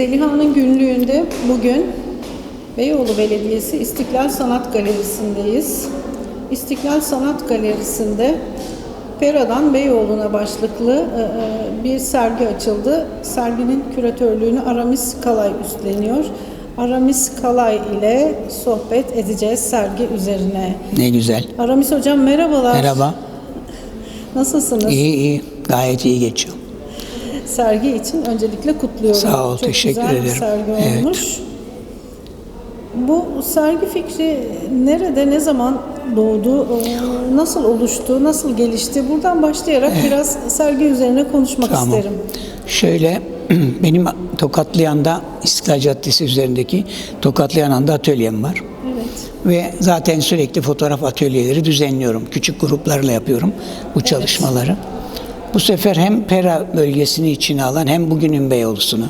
Zeliha'nın günlüğünde bugün Beyoğlu Belediyesi İstiklal Sanat Galerisi'ndeyiz. İstiklal Sanat Galerisi'nde Pera'dan Beyoğlu'na başlıklı e, e, bir sergi açıldı. Serginin küratörlüğünü Aramis Kalay üstleniyor. Aramis Kalay ile sohbet edeceğiz sergi üzerine. Ne güzel. Aramis Hocam merhabalar. Merhaba. Nasılsınız? İyi iyi. Gayet iyi geçiyor. Sergi için öncelikle kutluyorum. Sağ ol, Çok teşekkür güzel bir ederim. sergi Evet. olmuş. Bu sergi fikri nerede, ne zaman doğdu, e, nasıl oluştu, nasıl gelişti? Buradan başlayarak biraz sergi üzerine konuşmak Tamam. isterim. Şöyle benim Tokatlıyan'da İstiklal Caddesi üzerindeki Tokatlıyan'da atölyem var. Evet. Ve zaten sürekli fotoğraf atölyeleri düzenliyorum. Küçük gruplarla yapıyorum bu çalışmaları. Bu sefer hem Pera bölgesini içine alan hem bugünün Beyoğlu'sunu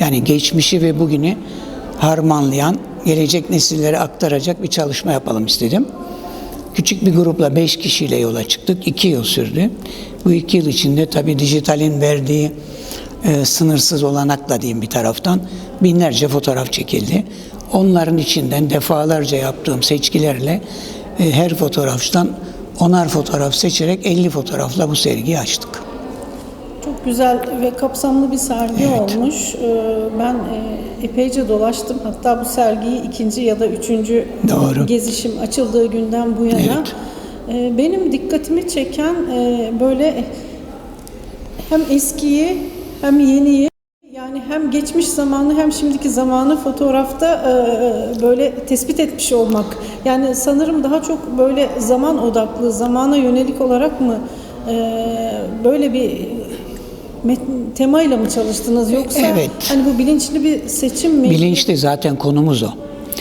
yani geçmişi ve bugünü harmanlayan, gelecek nesillere aktaracak bir çalışma yapalım istedim. Küçük bir grupla 5 kişiyle yola çıktık. 2 yıl sürdü. Bu iki yıl içinde tabii dijitalin verdiği e, sınırsız olanakla diyeyim bir taraftan binlerce fotoğraf çekildi. Onların içinden defalarca yaptığım seçkilerle e, her fotoğraftan onar fotoğraf seçerek 50 fotoğrafla bu sergiyi açtık. Çok güzel ve kapsamlı bir sergi Evet. olmuş. Ee, Ben e, epeyce dolaştım. Hatta bu sergiyi ikinci ya da üçüncü Doğru. gezişim açıldığı günden bu yana. Evet. Ee, Benim dikkatimi çeken e, böyle hem eskiyi hem yeniyi yani hem geçmiş zamanı hem şimdiki zamanı fotoğrafta e, böyle tespit etmiş olmak. Yani sanırım daha çok böyle zaman odaklı, zamana yönelik olarak mı e, böyle bir temayla mı çalıştınız yoksa Evet. hani bu bilinçli bir seçim mi? Bilinçli zaten konumuz o.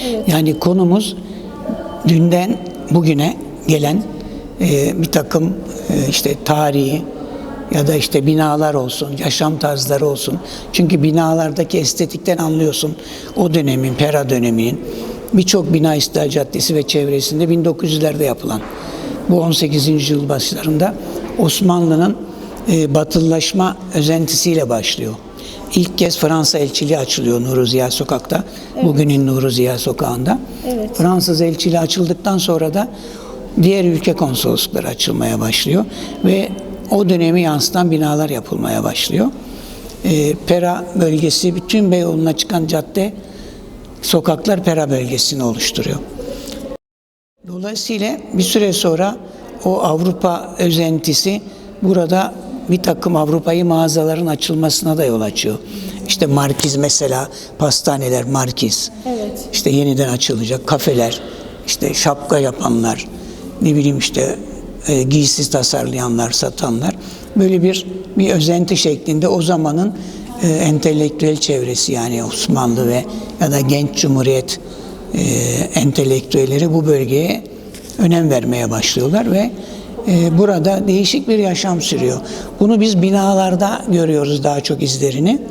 Evet. Yani konumuz dünden bugüne gelen e, bir takım e, işte tarihi ya da işte binalar olsun, yaşam tarzları olsun. Çünkü binalardaki estetikten anlıyorsun o dönemin, Pera döneminin birçok bina İstiklal Caddesi ve çevresinde 1900'lerde yapılan bu 18. yüzyıl başlarında Osmanlı'nın e, batılılaşma özentisiyle başlıyor. İlk kez Fransa elçiliği açılıyor Nuru Ziya Sokak'ta. Bugünün Nuru Ziya Sokağı'nda. Evet. Fransız elçiliği açıldıktan sonra da diğer ülke konsoloslukları açılmaya başlıyor ve o dönemi yansıtan binalar yapılmaya başlıyor. E, Pera bölgesi, bütün Beyoğlu'na çıkan cadde, sokaklar Pera bölgesini oluşturuyor. Dolayısıyla bir süre sonra o Avrupa özentisi burada bir takım Avrupa'yı mağazaların açılmasına da yol açıyor. İşte Markiz mesela, pastaneler Markiz. Evet. İşte yeniden açılacak kafeler, işte şapka yapanlar, ne bileyim işte e, giysi tasarlayanlar, satanlar. Böyle bir bir özenti şeklinde o zamanın e, entelektüel çevresi yani Osmanlı ve ya da genç cumhuriyet e, entelektüelleri bu bölgeye önem vermeye başlıyorlar ve burada değişik bir yaşam sürüyor. Bunu biz binalarda görüyoruz daha çok izlerini.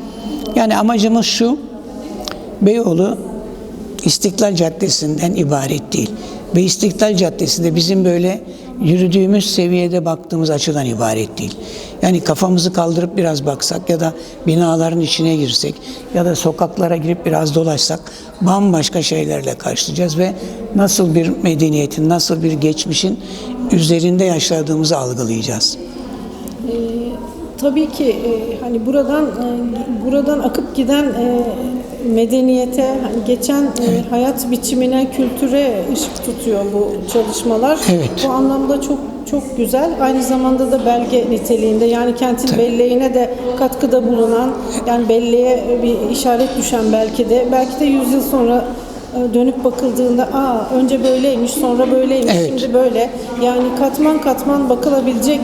Yani amacımız şu, Beyoğlu İstiklal Caddesi'nden ibaret değil. Ve İstiklal Caddesi de bizim böyle yürüdüğümüz seviyede baktığımız açıdan ibaret değil. Yani kafamızı kaldırıp biraz baksak ya da binaların içine girsek ya da sokaklara girip biraz dolaşsak bambaşka şeylerle karşılayacağız ve nasıl bir medeniyetin, nasıl bir geçmişin üzerinde yaşadığımızı algılayacağız. Tabii ki e, hani buradan e, buradan akıp giden e, medeniyete, hani geçen e, hayat biçimine, kültüre ışık tutuyor bu çalışmalar. Evet. Bu anlamda çok çok güzel. Aynı zamanda da belge niteliğinde yani kentin belleğine de katkıda bulunan, yani belleğe bir işaret düşen belki de belki de 100 yıl sonra e, dönüp bakıldığında aa önce böyleymiş sonra böyleymiş Evet. şimdi böyle yani katman katman bakılabilecek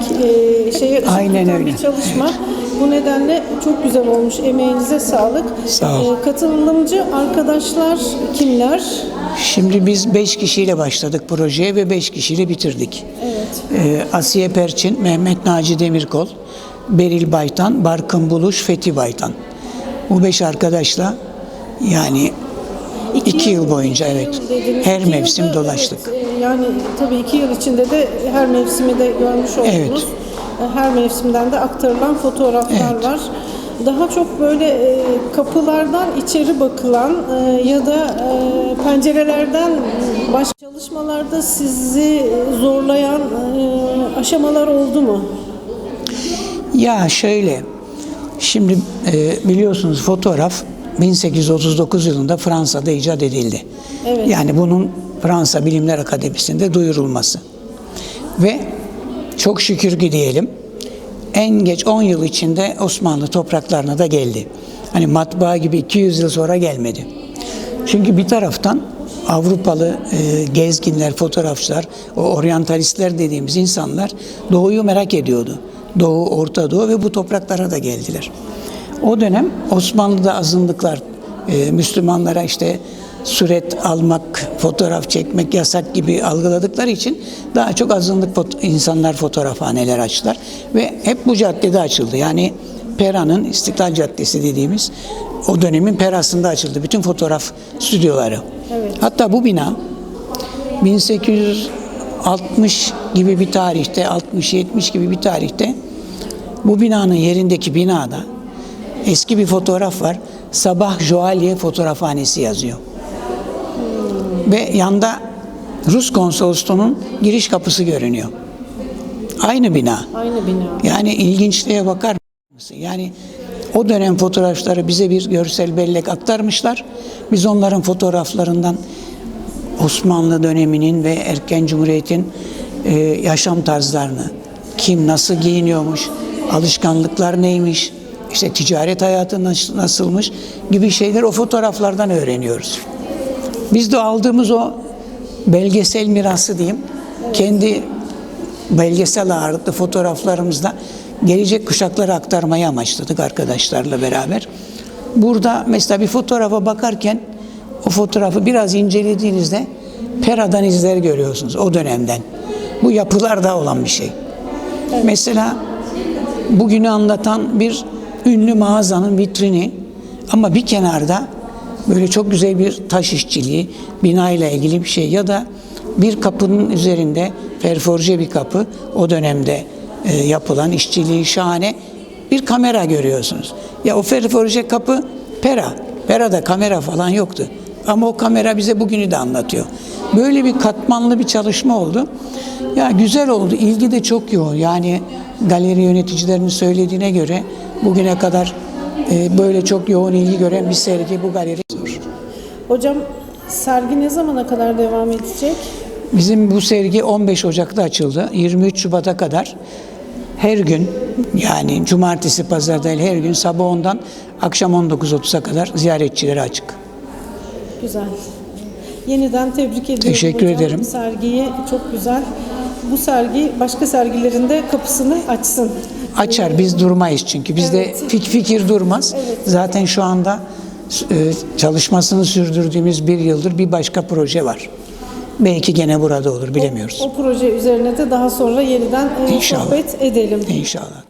e, şeye Aynen öyle. bir çalışma. Bu nedenle çok güzel olmuş. Emeğinize sağlık. Sağ ol. E, katılımcı arkadaşlar kimler? Şimdi biz 5 kişiyle başladık projeye ve 5 kişiyle bitirdik. Evet. Ee, Asiye Perçin, Mehmet Naci Demirkol, Beril Baytan, Barkın Buluş, Fethi Baytan. Bu beş arkadaşla yani iki yıl boyunca iki evet yıl dediniz. her İki mevsim yılda, dolaştık. evet, yani tabii iki yıl içinde de her mevsimi de görmüş oldunuz. Evet. E, Her mevsimden de aktarılan fotoğraflar Evet. var. daha çok böyle e, kapılardan içeri bakılan e, ya da pencerelerden baş çalışmalarda sizi zorlayan aşamalar oldu mu? Ya şöyle, şimdi biliyorsunuz fotoğraf 1839 yılında Fransa'da icat edildi. Evet. Yani bunun Fransa Bilimler Akademisi'nde duyurulması. Ve çok şükür ki diyelim en geç 10 yıl içinde Osmanlı topraklarına da geldi. Hani matbaa gibi 200 yıl sonra gelmedi. Çünkü bir taraftan Avrupalı e, gezginler, fotoğrafçılar, o oryantalistler dediğimiz insanlar doğuyu merak ediyordu. Doğu, Orta Doğu ve bu topraklara da geldiler. O dönem Osmanlı'da azınlıklar e, Müslümanlara işte suret almak, fotoğraf çekmek yasak gibi algıladıkları için daha çok azınlık fot- insanlar fotoğrafhaneler açtılar ve hep bu caddede açıldı. Yani Pera'nın İstiklal Caddesi dediğimiz o dönemin Pera'sında açıldı bütün fotoğraf stüdyoları. Evet. Hatta bu bina 1860 gibi bir tarihte, 60-70 gibi bir tarihte bu binanın yerindeki binada eski bir fotoğraf var. Sabah Joalye Fotoğrafhanesi yazıyor. Ve yanda Rus konsolosluğunun giriş kapısı görünüyor. Aynı bina. Aynı bina. Yani ilginçliğe bakar mısın? Yani o dönem fotoğrafları bize bir görsel bellek aktarmışlar. Biz onların fotoğraflarından Osmanlı döneminin ve erken cumhuriyetin e, yaşam tarzlarını, kim nasıl giyiniyormuş, alışkanlıklar neymiş, işte ticaret hayatı nas- nasılmış gibi şeyler o fotoğraflardan öğreniyoruz. Biz de aldığımız o belgesel mirası diyeyim, kendi belgesel ağırlıklı fotoğraflarımızda gelecek kuşaklara aktarmayı amaçladık arkadaşlarla beraber. Burada mesela bir fotoğrafa bakarken o fotoğrafı biraz incelediğinizde Pera'dan izler görüyorsunuz o dönemden. Bu yapılarda olan bir şey. Mesela bugünü anlatan bir ünlü mağazanın vitrini ama bir kenarda böyle çok güzel bir taş işçiliği, binayla ilgili bir şey ya da bir kapının üzerinde ferforje bir kapı o dönemde e, yapılan işçiliği şahane bir kamera görüyorsunuz. Ya o ferforje kapı pera. Pera'da kamera falan yoktu. Ama o kamera bize bugünü de anlatıyor. Böyle bir katmanlı bir çalışma oldu. Ya güzel oldu. İlgi de çok yoğun. Yani galeri yöneticilerinin söylediğine göre bugüne kadar e, böyle çok yoğun ilgi gören bir sergi bu galeri. Hocam sergi ne zamana kadar devam edecek? Bizim bu sergi 15 Ocak'ta açıldı. 23 Şubat'a kadar her gün yani cumartesi pazar değil her gün sabah 10'dan akşam 19.30'a kadar ziyaretçilere açık. Güzel. Yeniden tebrik ediyorum Teşekkür hocam. ederim. Sergiyi çok güzel. Bu sergi başka sergilerinde kapısını açsın. Açar biz durmayız çünkü bizde Evet. fik fikir durmaz. Zaten şu anda e, çalışmasını sürdürdüğümüz bir yıldır bir başka proje var. Belki gene burada olur bilemiyoruz. O proje üzerine de daha sonra yeniden e, İnşallah. sohbet edelim. İnşallah.